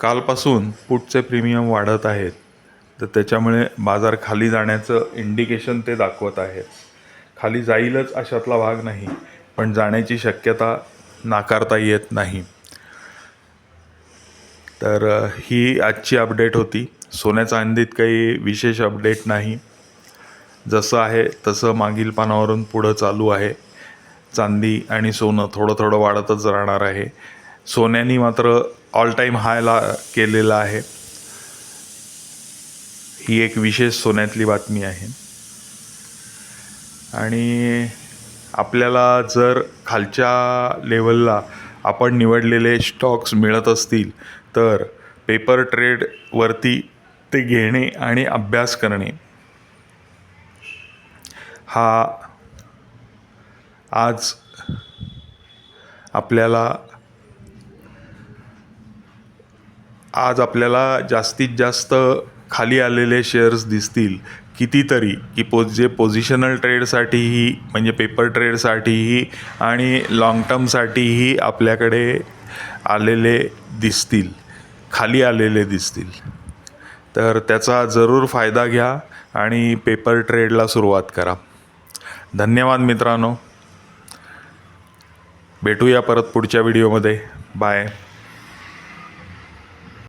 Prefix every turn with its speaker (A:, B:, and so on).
A: कालपासून पुटचे प्रीमियम वाढत आहेत तर त्याच्यामुळे बाजार खाली जाण्याचं इंडिकेशन ते दाखवत आहेत. खाली जाईलच अशातला भाग नाही पण जाण्याची शक्यता नाकारता येत नाही. तर ही आजची अपडेट होती. सोन्या चांदीत काही विशेष अपडेट नाही. जसं आहे तसं मागील पानावरून पुढं चालू आहे. चांदी आणि सोनं थोडं थोडं वाढतच राहणार आहे. सोन्यानी मात्र ऑल टाईम हायला केलेला आहे. ही एक विशेष सोन्यातली बातमी आहे. आणि आपल्याला जर खालच्या लेवलला आपण निवडलेले स्टॉक्स मिळत असतील तर पेपर ट्रेडवरती ते घेणे आणि अभ्यास करणे हा आज आपल्याला आज आपल्याला जास्तीत जास्त खाली आलेले शेअर्स दिसतील कितीतरी की पो जे पोझिशनल ट्रेडसाठीही म्हणजे पेपर ट्रेडसाठीही आणि लाँग टर्मसाठीही आपल्याकडे आलेले दिसतील. खाली आलेले दिसतील. तर त्याचा जरूर फायदा घ्या आणि पेपर ट्रेडला सुरुवात करा. धन्यवाद मित्रांनो. भेटूया परत पुढच्या व्हिडिओमध्ये बाय